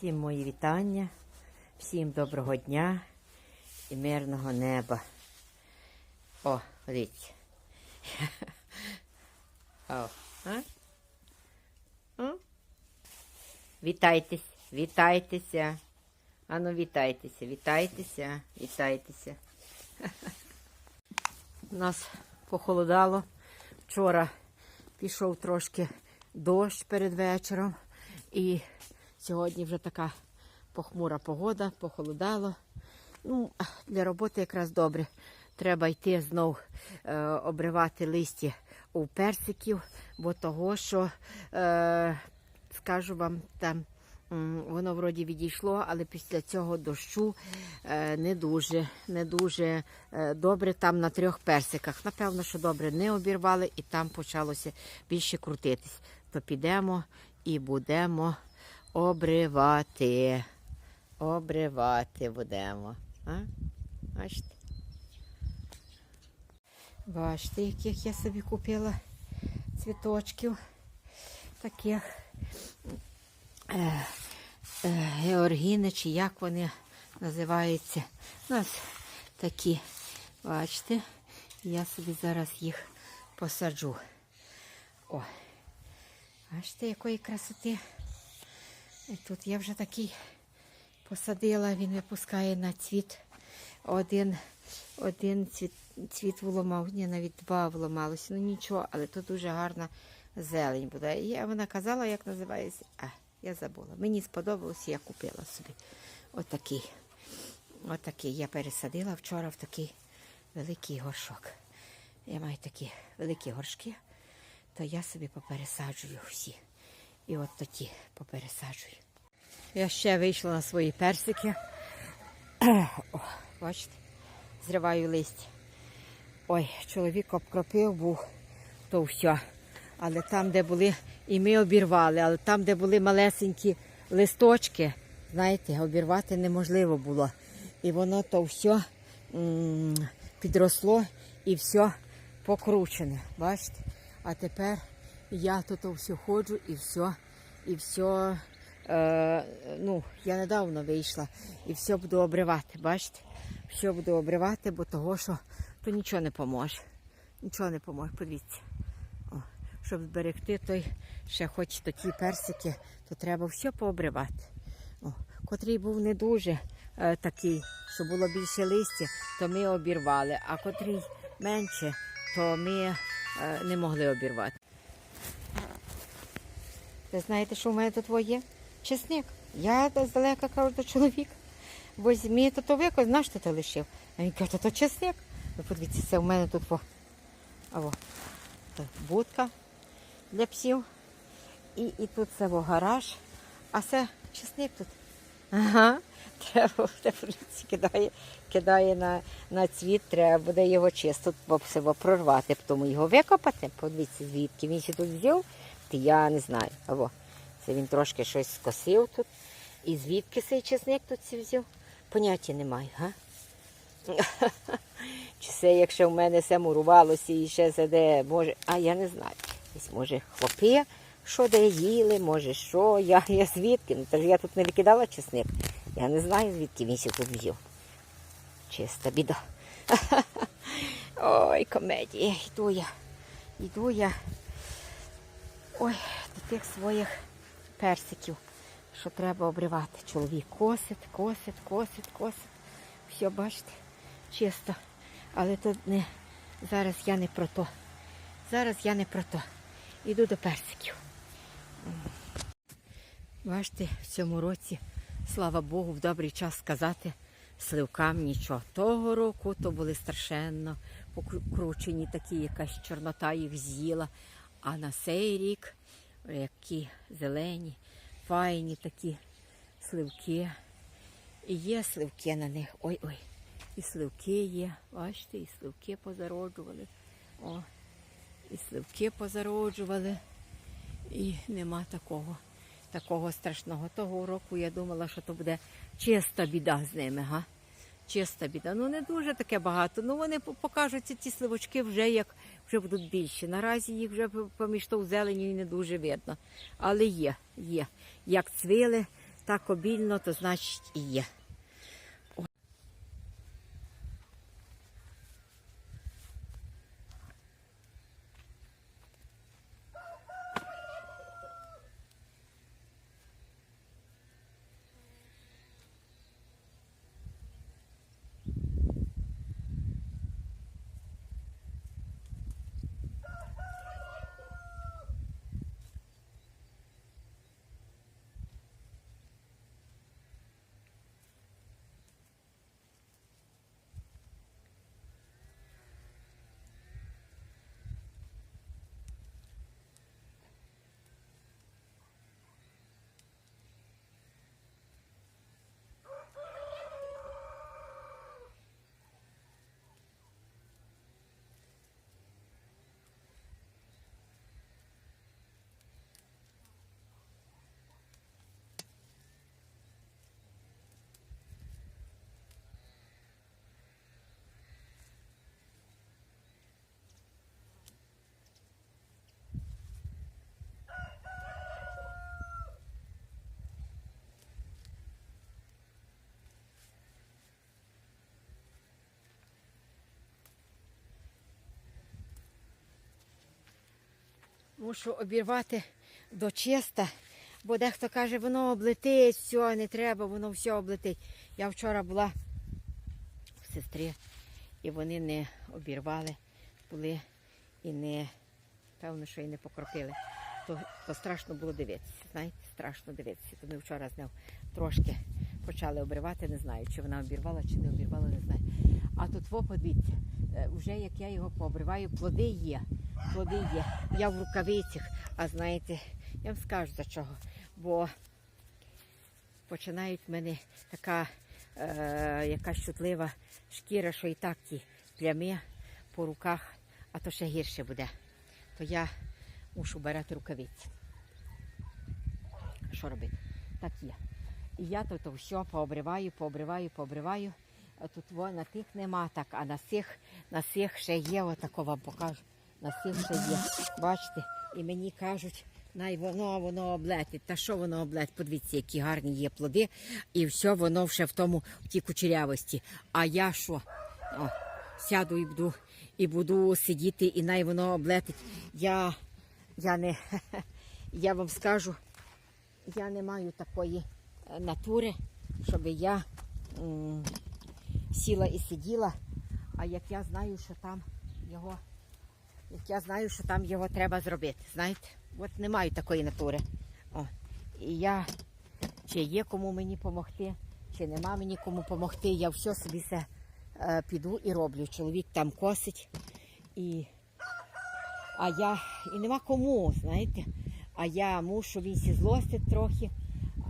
Всім мої вітання, всім доброго дня і мирного неба. О, дивіться. О, а? О? Вітайтесь, вітайтеся. Ану, вітайтеся, вітайтеся, вітайтеся. У нас похолодало. Вчора пішов трошки дощ перед вечором. І сьогодні вже така похмура погода, похолодало. Ну, для роботи якраз добре. Треба йти знов е, обривати листя у персиків, бо того, що, е, скажу вам, там воно вроді відійшло, але після цього дощу е, не дуже, не дуже е, добре там на трьох персиках. Напевно, що добре не обірвали і там почалося більше крутитись. То підемо і будемо обривати. Обривати будемо. А? Бачите? Бачите, яких я собі купила цвіточків. Таких е, е, георгіни, чи як вони називаються. У нас такі, бачите, я собі зараз їх посаджу. О, бачите, якої красоти. І тут я вже такий посадила, він випускає на цвіт. Один, один цвіт, цвіт виламав, ні, навіть два виламалося. Ну нічого, але тут дуже гарна зелень буде. І вона казала, як називається. А, я забула. Мені сподобалося, я купила собі. Отакий. Отакий. Я пересадила вчора в такий великий горшок. Я маю такі великі горшки, то я собі попересаджую всі. І от такі попересаджую. Я ще вийшла на свої персики. О, бачите, зриваю листя. Ой, чоловік обкропив був, то все. Але там, де були, і ми обірвали, але там, де були малесенькі листочки, знаєте, обірвати неможливо було. І воно то все підросло і все покручене. Бачите? А тепер я тут все ходжу і все, і все, е, ну, я недавно вийшла і все буду обривати, бачите? Все буду обривати, бо того, що то нічого не поможе. Нічого не поможе, подивіться. О, щоб зберегти той, ще хоч такі персики, то треба все пообривати. О, котрий був не дуже е, такий, що було більше листя, то ми обірвали, а котрий менше, то ми е, не могли обірвати. Знаєте, що в мене тут є? Чесник. Я здалека кажу до чоловіка. Возьмі, то то знаєш, що ти лишив? А він каже, то чесник. Ви подивіться, це в мене тут во. А во. Будка для псів. І, і тут це во гараж. А це чесник тут. Ага. Треба буде подивіться, кидає, кидає на, на цвіт, треба буде його чисто прорвати, тому його викопати. Подивіться, звідки він ще тут взяв, то я не знаю. Або це він трошки щось скосив тут. І звідки цей чесник тут ці взяв? Поняття немає, га? Чи це, якщо в мене все мурувалося і ще це де, може, а я не знаю. Десь, може, хлопи, що де їли, може, що, я, я звідки? Ну, тож я тут не викидала чесник. Я не знаю, звідки він ще тут взяв. Чиста біда. Ой, комедія, йду я. Йду я. Ой, до тих своїх персиків, що треба обривати. Чоловік косить, косить, косить, косить. Все, бачите, чисто. Але тут не зараз я не про то. Зараз я не про то. Іду до персиків. Бачите, в цьому році, слава Богу, в добрий час сказати сливкам нічого. Того року то були страшенно покручені, такі, якась чорнота їх з'їла. А на цей рік які зелені, файні такі сливки. І є сливки на них. Ой-ой. І сливки є. Бачите, і сливки позароджували. О, і сливки позароджували. І нема такого, такого страшного. Того року я думала, що то буде чиста біда з ними, га? Чиста біда. Ну не дуже таке багато. Ну вони покажуть ці сливочки вже як вже будуть більші. Наразі їх вже поміж то в зелені не дуже видно. Але є, є. Як цвіли, так обільно, то значить і є. Мушу обірвати до чиста, бо дехто каже, воно облетить, все, не треба, воно все облетить. Я вчора була в сестри, і вони не обірвали, були і не, певно, що і не покропили. То, то страшно було дивитися. Знаєте, страшно дивитися. То вчора з нею трошки почали обривати, не знаю, чи вона обірвала, чи не обірвала, не знаю. А тут во, подивіться, е, вже як я його пообриваю, плоди є. Плоди є. Я в рукавицях, а знаєте, я вам скажу за чого. Бо починають в мене така е, якась чутлива шкіра, що і так ті плями по руках, а то ще гірше буде. То я мушу брати рукавиці. Що робити? Так є. І я то, то все пообриваю, пообриваю, пообриваю. Тут во, на тих нема так, а на цих, на цих ще є, отако вам покажу. На цих є. Бачите? І мені кажуть, най воно, воно облетить. Та що воно облетить? Подивіться, які гарні є плоди. І все воно ще в тому, в тій кучерявості. А я що? О, сяду і буду, і буду сидіти, і най воно облетить. Я, я не, я вам скажу, я не маю такої е, натури, щоб я сіла і сиділа. А як я знаю, що там його, як я знаю, що там його треба зробити, знаєте, от не маю такої натури. О, і я, чи є кому мені допомогти, чи нема мені кому допомогти, я все собі все е, піду і роблю. Чоловік там косить, і, а я і нема кому, знаєте. А я мушу він сі злостить трохи,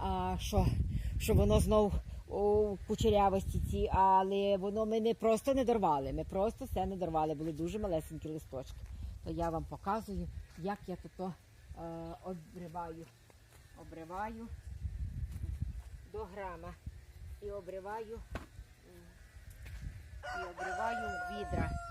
а що, що воно знов у кучерявості ці, але воно ми не просто не дорвали. Ми просто все не дорвали, були дуже малесенькі листочки. То я вам показую, як я тут е, обриваю. Обриваю до грама і обриваю і обриваю відра.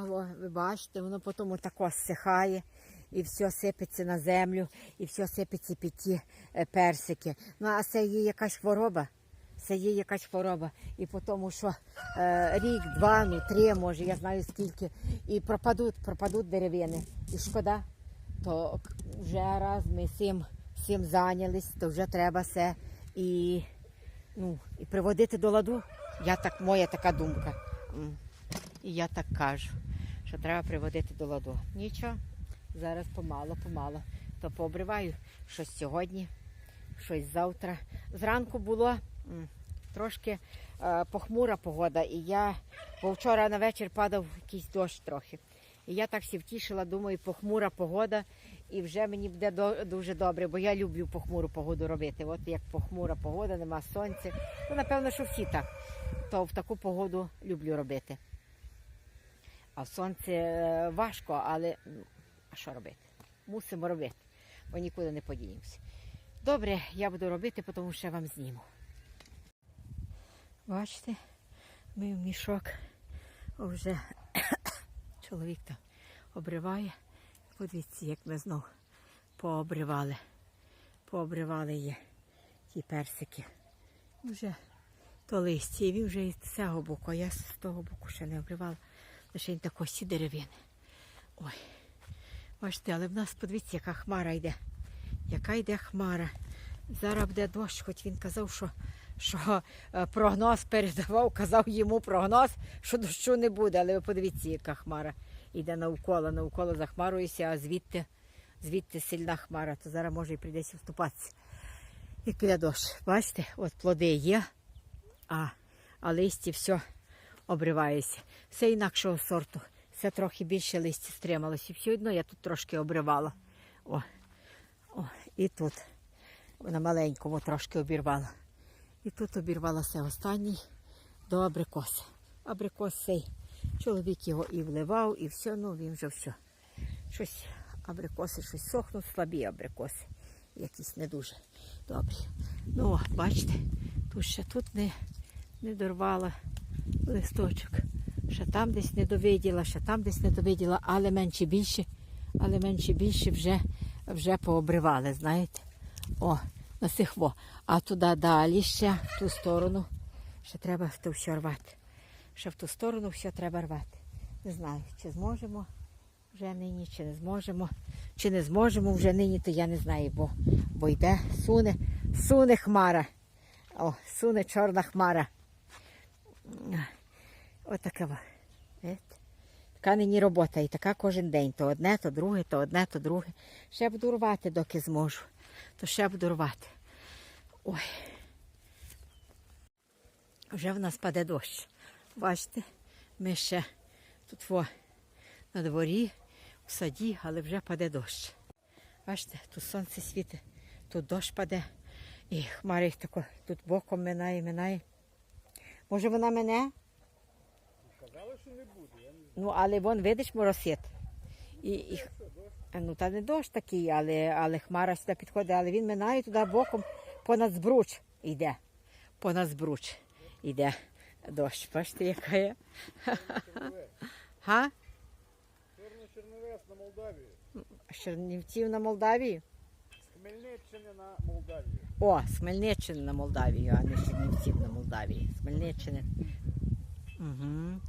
А ви бачите, воно потім отако зсихає і все сипеться на землю, і все сипеться під ті е, персики. Ну, а це є якась хвороба. Це є якась хвороба. І по тому, що е, рік, два, ну три, може, я знаю скільки. І пропадуть, пропадуть деревини. І шкода. то вже раз ми цим, цим зайнялись, то вже треба все і, ну, і приводити до ладу. Я так, моя така думка. І я так кажу, що треба приводити до ладу. Нічого, зараз помало, помало. То пообриваю щось сьогодні, щось завтра. Зранку було трошки е, похмура погода, і я, бо вчора на вечір падав якийсь дощ трохи. І я так всі втішила, думаю, похмура погода, і вже мені буде до- дуже добре, бо я люблю похмуру погоду робити. От як похмура погода, нема сонця. Ну, напевно, що всі так. То в таку погоду люблю робити. А в сонце е, важко, але а що робити? Мусимо робити, бо нікуди не подіємося. Добре, я буду робити, тому що вам зніму. Бачите, ми в мішок вже чоловік там обриває. Подивіться, як ми знов пообривали. Пообривали є ті персики. Вже то листя, і він вже із цього боку, я з того боку ще не обривала. Лише він такої сі. Ой. Бачите, але в нас подивіться, яка хмара йде. Яка йде хмара. Зараз буде дощ, хоч він казав, що, що е, прогноз передавав, казав йому прогноз, що дощу не буде. Але ви подивіться, яка хмара йде навколо, навколо захмарується, а звідти, звідти сильна хмара, то зараз може і прийдеться вступатися. Як піде дощ. Бачите, от плоди є, а, а листі все обривається. Все інакшого сорту. Все трохи більше листя стрималося. Все одно я тут трошки обривала. О, о, і тут на маленькому трошки обірвала. І тут обірвалася останній до абрикоса. Абрикос цей. Чоловік його і вливав, і все, ну він вже все. Щось абрикоси, щось сохнуть, слабі абрикоси. Якісь не дуже добрі. Ну, бачите, тут ще тут не, не дорвала листочок. Ще там десь не довиділа, ще там десь не довиділа, але менше більше, але менше більше вже, вже пообривали, знаєте. О, на сихво. А туди далі ще, в ту сторону, ще треба то все рвати. Ще в ту сторону все треба рвати. Не знаю, чи зможемо вже нині, чи не зможемо. Чи не зможемо вже нині, то я не знаю, бо, бо йде, суне, суне хмара. О, суне чорна хмара. Отака. во. Така нині робота, і така кожен день. То одне, то друге, то одне, то друге. Ще буду рвати, доки зможу. То ще буду рвати. Ой. Вже в нас паде дощ. Бачите, ми ще тут во, на дворі, в саді, але вже паде дощ. Бачите, тут сонце світить, тут дощ паде, і хмари їх тако тут боком минає, минає. Може вона мене? Казали, не буде. Я не Ну, але вон, видиш, моросит. І, і... а, Ну, та не дощ такий, але, але хмара сюди підходить, але він минає туди боком понад збруч йде. Понад збруч йде дощ. Бачите, яка є? Га? Чорний Черновець на Молдавію. З Чернівців на Молдавію? З Хмельниччини на Молдавію. О, з Хмельниччини на Молдавію, а не з Чернівців на Молдавії. З Хмельниччини. Угу.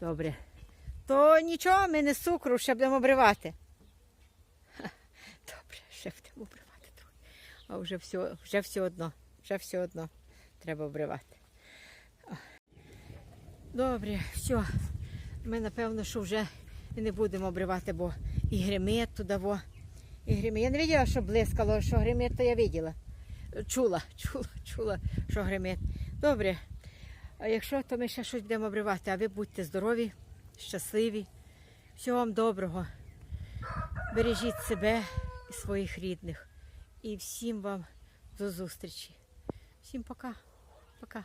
Добре. То нічого, ми не з цукру, ще будемо обривати. Добре, ще будемо обривати трохи. А вже все, вже все одно, вже все одно треба обривати. Добре, все. Ми напевно, що вже не будемо обривати, бо і гримить туди. Во. І гримить. Я не бачила, що блискало, що гримить, то я бачила. Чула, чула, чула, що гримить. Добре. А якщо, то ми ще щось будемо обривати, а ви будьте здорові, щасливі. Всього вам доброго. Бережіть себе і своїх рідних. І всім вам до зустрічі. Всім пока. Пока.